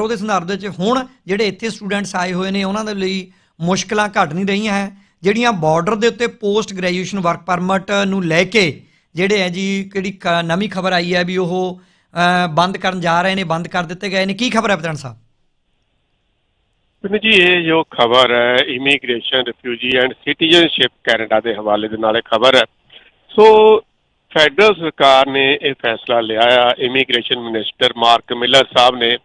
ਪਰ ਉਹਦੇ ਸੰਦਰਭ ਵਿੱਚ ਹੁਣ ਜਿਹੜੇ ਇੱਥੇ ਸਟੂਡੈਂਟਸ ਆਏ ਹੋਏ ਨੇ, ਉਹਨਾਂ ਦੇ ਲਈ ਮੁਸ਼ਕਲਾਂ ਘਟ ਨਹੀਂ ਰਹੀਆਂ ਹੈ। ਜਿਹੜੀਆਂ ਬਾਰਡਰ ਦੇ ਉੱਤੇ ਪੋਸਟ ਗ੍ਰੈਜੂਏਸ਼ਨ ਵਰਕ ਪਰਮਿਟ ਨੂੰ ਲੈ ਕੇ ਜਿਹੜੇ ਹੈ ਜੀ, ਕਿਹੜੀ ਨਵੀਂ ਖਬਰ ਆਈ ਹੈ ਵੀ ਉਹ ਬੰਦ ਕਰਨ ਜਾ ਰਹੇ ਨੇ, ਬੰਦ ਕਰ ਦਿੱਤੇ ਗਏ ਨੇ। ਕੀ ਖਬਰ ਹੈ ਪਤਨ ਸਾਹਿਬ? ਜੀ, ਇਹ ਜੋ ਖਬਰ ਹੈ immigration refugee and citizenship Canada ਦੇ ਹਵਾਲੇ ਦੇ ਨਾਲ ਇਹ ਖਬਰ ਹੈ। ਸੋ ਫੈਡਰਲ ਸਰਕਾਰ ਨੇ ਇਹ ਫੈਸਲਾ ਲਿਆ ਆ। ਇਮੀਗ੍ਰੇਸ਼ਨ ਮਿਨਿਸਟਰ ਮਾਰਕ ਮਿਲਰ ਸਾਹਿਬ ਨੇ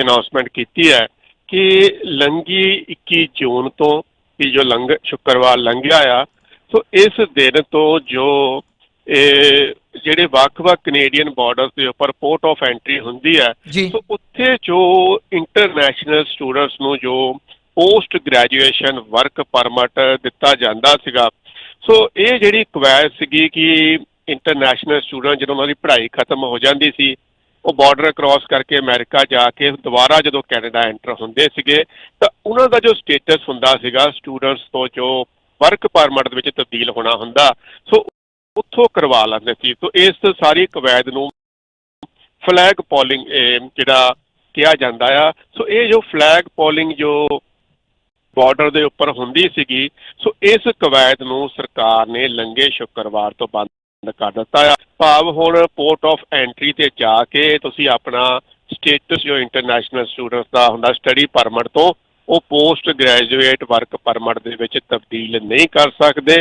ਅਨਾਉਂਸਮੈਂਟ ਕੀਤੀ ਹੈ ਕਿ ਲੰਗੀ 21 ਜੂਨ ਤੋਂ ਕਿ ਜੋ ਲੰਗ ਸ਼ੁੱਕਰਵਾਰ ਲੰਘਿਆ ਆ ਸੋ ਇਸ ਦਿਨ ਤੋਂ ਜੋ ਇਹ ਜਿਹੜੇ ਵੱਖ-ਵੱਖ ਕੈਨੇਡੀਅਨ ਬਾਰਡਰਸ ਦੇ ਉੱਪਰ ਪੋਰਟ ਆਫ ਐਂਟਰੀ ਹੁੰਦੀ ਹੈ ਸੋ ਉੱਥੇ ਜੋ ਇੰਟਰਨੈਸ਼ਨਲ ਸਟੂਡੈਂਟਸ ਨੂੰ ਜੋ ਪੋਸਟ ਗ੍ਰੈਜੂਏਸ਼ਨ ਵਰਕ ਪਰਮਿਟ ਦਿੱਤਾ ਜਾਂਦਾ ਸੀਗਾ ਸੋ ਇਹ ਜਿਹੜੀ ਕਵੈਤ ਸੀਗੀ ਕਿ ਇੰਟਰਨੈਸ਼ਨਲ ਸਟੂਡੈਂਟ ਜਦੋਂ ਉਹਨਾਂ ਦੀ ਪੜ੍ਹਾਈ ਖਤਮ ਹੋ ਜਾਂਦੀ ਸੀ ਉਹ ਬਾਰਡਰ ਕ੍ਰਾਸ ਕਰਕੇ ਅਮਰੀਕਾ ਜਾ ਕੇ ਦੁਬਾਰਾ ਜਦੋਂ ਕੈਨੇਡਾ ਐਂਟਰ ਹੁੰਦੇ ਸੀਗੇ, ਤਾਂ ਉਹਨਾਂ ਦਾ ਜੋ ਸਟੇਟਸ ਹੁੰਦਾ ਸੀਗਾ ਸਟੂਡੈਂਟਸ ਤੋਂ ਜੋ ਵਰਕ ਪਰਮਿਟ ਦੇ ਵਿੱਚ ਤਬਦੀਲ ਹੋਣਾ ਹੁੰਦਾ, ਸੋ ਉੱਥੋਂ ਕਰਵਾ ਲੈਂਦੇ ਸੀ। ਸੋ ਇਸ ਸਾਰੀ ਕਵੈਦ ਨੂੰ ਫਲੈਗ ਪੋਲਿੰਗ ਜਿਹੜਾ ਕਿਹਾ ਜਾਂਦਾ ਆ, ਸੋ ਇਹ ਜੋ ਫਲੈਗ ਪੋਲਿੰਗ ਜੋ ਬਾਰਡਰ ਦੇ ਉੱਪਰ ਹੁੰਦੀ ਸੀਗੀ, ਸੋ ਇਸ ਕਵਾਇਦ ਨੂੰ ਸਰਕਾਰ ਨੇ ਲੰਗੇ ਸ਼ੁੱਕਰਵਾਰ ਤੋਂ ਬੰਦ ਕਰ ਦਿੱਤਾ ਆ। ਭਾਵ ਹੁਣ ਪੋਰਟ ਆਫ ਐਂਟਰੀ ਤੇ ਜਾ ਕੇ ਤੁਸੀਂ ਆਪਣਾ ਸਟੇਟਸ ਜੋ ਇੰਟਰਨੈਸ਼ਨਲ ਸਟੂਡੈਂਟਸ ਦਾ ਹੁੰਦਾ ਸਟੱਡੀ ਪਰਮਿਟ ਤੋਂ, ਉਹ ਪੋਸਟ ਗ੍ਰੈਜੂਏਟ ਵਰਕ ਪਰਮਿਟ ਦੇ ਵਿੱਚ ਤਬਦੀਲ ਨਹੀਂ ਕਰ ਸਕਦੇ।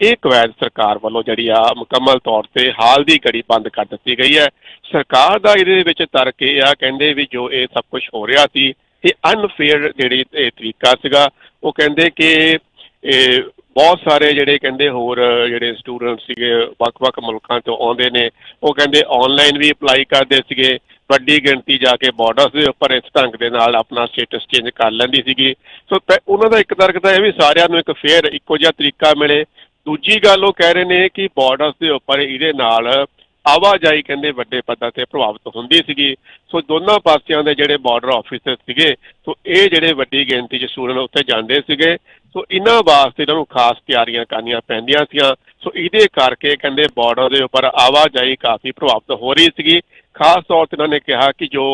ਇਹ ਕਵਾਇਦ ਸਰਕਾਰ ਵੱਲੋਂ ਜਿਹੜੀ ਆ ਮੁਕੰਮਲ ਤੌਰ ਤੇ ਹਾਲ ਦੀ ਘੜੀ ਬੰਦ ਕਰ ਦਿੱਤੀ ਗਈ ਹੈ। ਸਰਕਾਰ ਦਾ ਇਹਦੇ ਵਿੱਚ ਤਰਕ ਇਹ ਆ, ਕਹਿੰਦੇ ਵੀ ਜੋ ਇਹ ਸਭ ਕੁਝ ਹੋ ਰਿਹਾ ਸੀ, ਇਹ ਅਨਫੇਅਰ ਜਿਹੜੀ ਇਹ ਤਰੀਕਾ ਸੀਗਾ। ਉਹ ਕਹਿੰਦੇ ਕਿ ਇਹ ਬਹੁਤ ਸਾਰੇ ਜਿਹੜੇ ਕਹਿੰਦੇ ਹੋਰ ਜਿਹੜੇ ਸਟੂਡੈਂਟ ਸੀਗੇ, ਵੱਖ-ਵੱਖ ਮੁਲਕਾਂ ਤੋਂ ਆਉਂਦੇ ਨੇ, ਉਹ ਕਹਿੰਦੇ ਆਨਲਾਈਨ ਵੀ ਅਪਲਾਈ ਕਰਦੇ ਸੀਗੇ। ਵੱਡੀ ਗਿਣਤੀ ਜਾ ਕੇ ਬਾਰਡਰਸ ਦੇ ਉੱਪਰ ਇਸ ਢੰਗ ਦੇ ਨਾਲ ਆਪਣਾ ਸਟੇਟਸ ਚੇਂਜ ਕਰ ਲੈਂਦੀ ਸੀਗੀ। ਸੋ ਪਹਿ- ਉਹਨਾਂ ਦਾ ਇੱਕ ਤਰਕ ਤਾਂ ਇਹ ਵੀ ਸਾਰਿਆਂ ਨੂੰ ਇੱਕ ਫੇਅਰ ਇੱਕੋ ਜਿਹਾ ਤਰੀਕਾ ਮਿਲੇ। ਦੂਜੀ ਗੱਲ ਉਹ ਕਹਿ ਰਹੇ ਨੇ ਕਿ ਬਾਰਡਰਸ ਦੇ ਉੱਪਰ ਇਹਦੇ ਨਾਲ ਆਵਾਜਾਈ ਕਹਿੰਦੇ ਵੱਡੇ ਪੱਧਰ ਤੇ ਪ੍ਰਭਾਵਿਤ ਹੁੰਦੀ ਸੀਗੀ। ਸੋ ਦੋਨਾਂ ਪਾਸਿਆਂ ਦੇ ਜਿਹੜੇ ਬਾਰਡਰ ਆਫੀਸਰ ਸੀਗੇ, ਸੋ ਇਹ ਜਿਹੜੇ ਵੱਡੀ ਗਿਣਤੀ 'ਚ ਸਟੂਡੈਂਟ ਉੱਥੇ ਜਾਂਦੇ ਸੀਗੇ। ਸੋ ਇਹਨਾਂ ਵਾਸਤੇ ਇਹਨਾਂ ਨੂੰ ਖਾਸ ਤਿਆਰੀਆਂ ਕਰਨੀਆਂ ਪੈਂਦੀਆਂ ਸੀਆਂ। ਸੋ ਇਹਦੇ ਕਰਕੇ ਕਹਿੰਦੇ ਬਾਰਡਰ ਦੇ ਉੱਪਰ ਆਵਾਜਾਈ ਕਾਫੀ ਪ੍ਰਭਾਵਿਤ ਹੋ ਰਹੀ ਸੀਗੀ। ਖਾਸ ਤੌਰ ਤੇ ਇਹਨਾਂ ਨੇ ਕਿਹਾ ਕਿ ਜੋ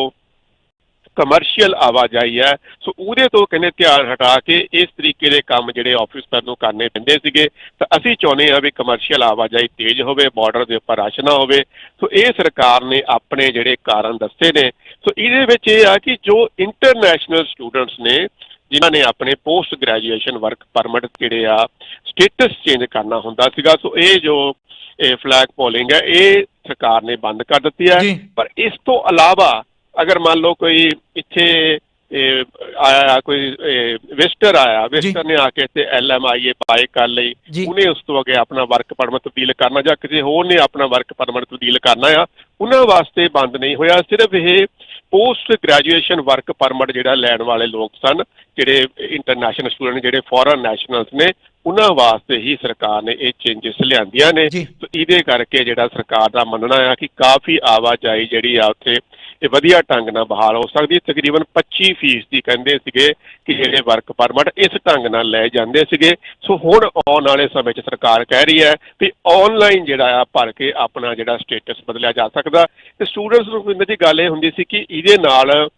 ਕਮਰਸ਼ੀਅਲ ਆਵਾਜਾਈ ਹੈ। ਸੋ ਉਹਦੇ ਤੋਂ ਕਹਿੰਦੇ ਧਿਆਨ ਹਟਾ ਕੇ ਇਸ ਤਰੀਕੇ ਦੇ ਕੰਮ ਜਿਹੜੇ ਆਫਿਸਰ ਨੂੰ ਕਰਨੇ ਪੈਂਦੇ ਸੀਗੇ ਤਾਂ ਅਸੀਂ ਚਾਹੁੰਦੇ ਹਾਂ ਵੀ ਕਮਰਸ਼ੀਅਲ ਆਵਾਜਾਈ ਤੇਜ਼ ਹੋਵੇ ਬਾਰਡਰ ਦੇ ਉੱਪਰ ਰਸ਼ ਨਾ ਹੋਵੇ। ਸੋ ਇਹ ਸਰਕਾਰ ਨੇ ਆਪਣੇ ਜਿਹੜੇ ਕਾਰਨ ਦੱਸੇ ਨੇ। ਸੋ ਇਹਦੇ ਵਿੱਚ ਇਹ ਆ ਕਿ ਜੋ ਇੰਟਰਨੈਸ਼ਨਲ ਸਟੂਡੈਂਟਸ ਨੇ ਜਿਨ੍ਹਾਂ ਨੇ ਆਪਣੇ ਪੋਸਟ ਗ੍ਰੈਜੂਏਸ਼ਨ ਵਰਕ ਪਰਮਿਟ ਜਿਹੜੇ ਆ ਸਟੇਟਸ ਚੇਂਜ ਕਰਨਾ ਹੁੰਦਾ ਸੀਗਾ। ਸੋ ਇਹ ਜੋ ਇਹ ਫਲੈਗ ਪੋਲਿੰਗ ਹੈ ਇਹ ਸਰਕਾਰ ਨੇ ਬੰਦ ਕਰ ਦਿੱਤੀ ਹੈ। ਪਰ ਇਸ ਤੋਂ ਇਲਾਵਾ ਅਗਰ ਮੰਨ ਲਓ ਕੋਈ ਇੱਥੇ ਆਇਆ ਕੋਈ ਵਿਜ਼ਟਰ ਆਇਆ ਵਿਜ਼ਟਰ ਨੇ ਆ ਕੇ ਇੱਥੇ ਐਲਐਮਆਈਏ ਪਾਏ ਕਰ ਲਈ। ਉਹਨੇ ਉਸ ਤੋਂ ਅੱਗੇ ਆਪਣਾ ਵਰਕ ਪਰਮਿਟ ਤਬਦੀਲ ਕਰਨਾ ਜਾਂ ਕਿਸੇ ਹੋਰ ਨੇ ਆਪਣਾ ਵਰਕ ਪਰਮਿਟ ਤਬਦੀਲ ਕਰਨਾ ਆ ਉਹਨਾਂ ਵਾਸਤੇ ਬੰਦ ਨਹੀਂ ਹੋਇਆ। ਸਿਰਫ ਇਹ ਪੋਸਟ ਗ੍ਰੈਜੂਏਸ਼ਨ ਵਰਕ ਪਰਮਿਟ ਜਿਹੜਾ ਲੈਣ ਵਾਲੇ ਲੋਕ ਸਨ ਜਿਹੜੇ ਇੰਟਰਨੈਸ਼ਨਲ ਸਟੂਡੈਂਟ ਜਿਹੜੇ ਫੋਰਨ ਨੈਸ਼ਨਲਸ ਨੇ ਉਹਨਾਂ ਵਾਸਤੇ ਹੀ ਸਰਕਾਰ ਨੇ ਇਹ ਚੇਂਜਸ ਲਿਆਂਦੀਆਂ ਨੇ। ਇਹਦੇ ਕਰਕੇ ਜਿਹੜਾ ਸਰਕਾਰ ਦਾ ਮੰਨਣਾ ਆ ਕਿ ਕਾਫੀ ਆਵਾਜਾਈ ਜਿਹੜੀ ਆ ਉੱਥੇ ਇਹ ਵਧੀਆ ਢੰਗ ਨਾਲ ਬਹਾਲ ਹੋ ਸਕਦੀ ਹੈ। ਤਕਰੀਬਨ 25 ਫੀਸ ਦੀ ਕਹਿੰਦੇ ਸੀਗੇ ਕਿ ਜਿਹੜੇ ਵਰਕ ਪਰਮਿਟ ਇਸ ਢੰਗ ਨਾਲ ਲੈ ਜਾਂਦੇ ਸੀਗੇ। ਸੋ ਹੁਣ ਆਉਣ ਵਾਲੇ ਸਮੇਂ 'ਚ ਸਰਕਾਰ ਕਹਿ ਰਹੀ ਹੈ ਵੀ ਆਨਲਾਈਨ ਜਿਹੜਾ ਆ ਭਰ ਕੇ ਆਪਣਾ ਜਿਹੜਾ ਸਟੇਟਸ ਬਦਲਿਆ ਜਾ ਸਕਦਾ। ਤੇ ਸਟੂਡੈਂਟਸ ਨੂੰ ਇਹਨਾਂ ਦੀ ਗੱਲ ਇਹ ਹੁੰਦੀ ਸੀ ਕਿ ਇਹਦੇ ਨਾਲ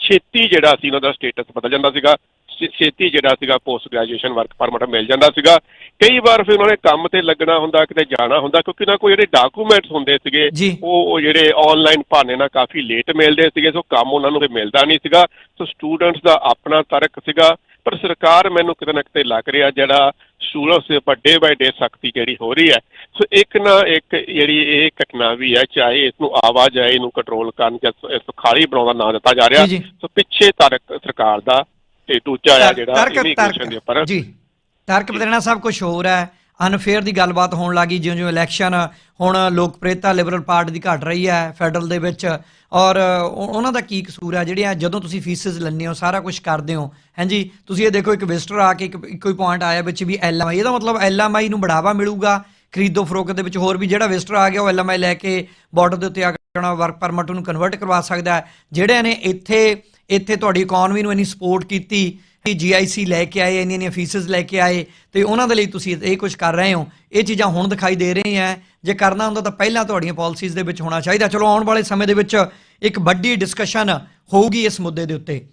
ਛੇਤੀ ਜਿਹੜਾ ਸੀ, ਉਹਨਾਂ ਦਾ ਸਟੇਟਸ ਬਦਲ ਜਾਂਦਾ ਸੀਗਾ। ਛੇਤੀ ਜਿਹੜਾ ਸੀਗਾ ਪੋਸਟ ਗ੍ਰੈਜੂਏਸ਼ਨ ਵਰਕ ਪਰਮਿਟ ਮਿਲ ਜਾਂਦਾ ਸੀਗਾ। ਕਈ ਵਾਰ ਫਿਰ ਉਹਨਾਂ ਨੇ ਕੰਮ ਤੇ ਲੱਗਣਾ ਹੁੰਦਾ ਕਿਤੇ ਜਾਣਾ ਹੁੰਦਾ ਕਿਉਂਕਿ ਉਹਨਾਂ ਕੋਲ ਜਿਹੜੇ ਡਾਕੂਮੈਂਟਸ ਹੁੰਦੇ ਸੀਗੇ। ਉਹ ਉਹ ਜਿਹੜੇ ਆਨਲਾਈਨ ਭਾਣੇ ਨਾਲ ਕਾਫੀ ਲੇਟ ਮਿਲਦੇ ਸੀਗੇ ਸੋ ਕੰਮ ਉਹਨਾਂ ਨੂੰ ਮਿਲਦਾ ਨਹੀਂ ਸੀਗਾ। ਸੋ ਸਟੂਡੈਂਟਸ ਦਾ ਆਪਣਾ ਤਰਕ ਸੀਗਾ। ਪਰ ਸਰਕਾਰ ਮੈਨੂੰ ਕਿਤੇ ਨਾ ਕਿਤੇ ਲੱਗ ਰਿਹਾ ਜਿਹੜਾ ਸਟੂਡੈਂਟਸ ਦੇ ਉੱਪਰ ਡੇ ਬਾਈ ਡੇ ਸਖਤੀ ਜਿਹੜੀ ਹੋ ਰਹੀ ਹੈ। ਸੋ ਇੱਕ ਨਾ ਇੱਕ ਜਿਹੜੀ ਇਹ ਘਟਨਾ ਵੀ ਹੈ ਚਾਹੇ ਇਸ ਨੂੰ ਆਵਾਜਾਈ ਨੂੰ ਕੰਟਰੋਲ ਕਰਨ ਜਾਂ ਇਸ ਨੂੰ ਖਾਲੀ ਬਣਾਉਣ ਦਾ ਨਾਂ ਦਿੱਤਾ ਜਾ ਰਿਹਾ। ਸੋ ਪਿੱਛੇ ਤਰਕ ਸਰਕਾਰ ਦਾ ਤੇ ਦੂਜਾ ਆ ਜਿਹੜਾ ਇਮੀਗ੍ਰੇਸ਼ਨ ਦੇ ਉੱਪਰ। ਜੀ। ਤਰਕ ਬਦਲਣਾ ਸਭ ਕੁਝ ਹੋਰ ਹੈ। ਅਨਫੇਅਰ ਦੀ ਗੱਲਬਾਤ ਹੋਣ ਲੱਗੀ ਜਿਉਂ ਜਿਉਂ ਇਲੈਕਸ਼ਨ ਹੁਣ ਲੋਕਪ੍ਰਿਯਤਾ ਲਿਬਰਲ ਪਾਰਟੀ ਦੀ ਘਟ ਰਹੀ ਹੈ ਫੈਡਰਲ ਦੇ ਵਿੱਚ। ਔਰ ਉਹ- ਉਹਨਾਂ ਦਾ ਕੀ ਕਸੂਰ ਹੈ? ਜਿਹੜੀਆਂ ਜਦੋਂ ਤੁਸੀਂ ਫੀਸਸ ਲੈਂਦੇ ਹੋ ਸਾਰਾ ਕੁਝ ਕਰਦੇ ਹੋ। ਹਾਂਜੀ ਤੁਸੀਂ ਇਹ ਦੇਖੋ ਇੱਕ ਵਿਜ਼ਟਰ ਆ ਕੇ ਇੱਕ ਹੀ ਪੁਆਇੰਟ ਆਇਆ ਵਿੱਚ ਵੀ ਐਲਐਮਆਈ ਇਹਦਾ ਮਤਲਬ ਐਲਐਮਆਈ ਨੂੰ ਬੜਾਵਾ ਮਿਲੂਗਾ। ਖਰੀਦੋ ਫਰੋਖਤ ਦੇ ਵਿੱਚ ਹੋਰ ਵੀ ਜਿਹੜਾ ਵਿਜ਼ਟਰ ਆ ਗਿਆ ਉਹ ਐਲਐਮਆਈ ਲੈ ਕੇ ਬਾਰਡਰ ਦੇ ਉੱਤੇ ਆ ਕੇ ਵਰਕ ਪਰਮਿਟ ਨੂੰ ਕਨਵਰਟ ਕਰਵਾ ਸਕਦਾ ਹੈ। ਜਿਹੜੇ ਨੇ ਇੱਥੇ ਇੱਥੇ ਤੁਹਾਡੀ ਇਕਨੋਮੀ ਨੂੰ ਇੰਨੀ ਸਪੋਰਟ ਕੀਤੀ ਜੀਆਈਸੀ ਲੈ ਕੇ ਆਏ, ਇੰਨੀਆਂ ਇੰਨੀਆਂ ਫੀਸਸ ਲੈ ਕੇ ਆਏ, ਤੇ ਉਹਨਾਂ ਦੇ ਲਈ ਤੁਸੀਂ ਇਹ ਕੁਝ ਕਰ ਰਹੇ ਹੋ। ਇਹ ਚੀਜ਼ਾਂ ਹੁਣ ਦਿਖਾਈ ਦੇ ਰਹੀਆਂ ਜੇ ਕਰਨਾ ਹੁੰਦਾ ਤਾਂ ਪਹਿਲਾਂ ਤੁਹਾਡੀਆਂ ਪਾਲਿਸੀਜ਼ ਦੇ ਵਿੱਚ ਹੋਣਾ ਚਾਹੀਦਾ। ਚਲੋ ਆਉਣ ਵਾਲੇ ਸਮੇਂ ਦੇ ਵਿੱਚ ਇੱਕ ਵੱਡੀ ਡਿਸਕਸ਼ਨ ਹੋਊਗੀ ਇਸ ਮੁੱਦੇ ਦੇ ਉੱਤੇ।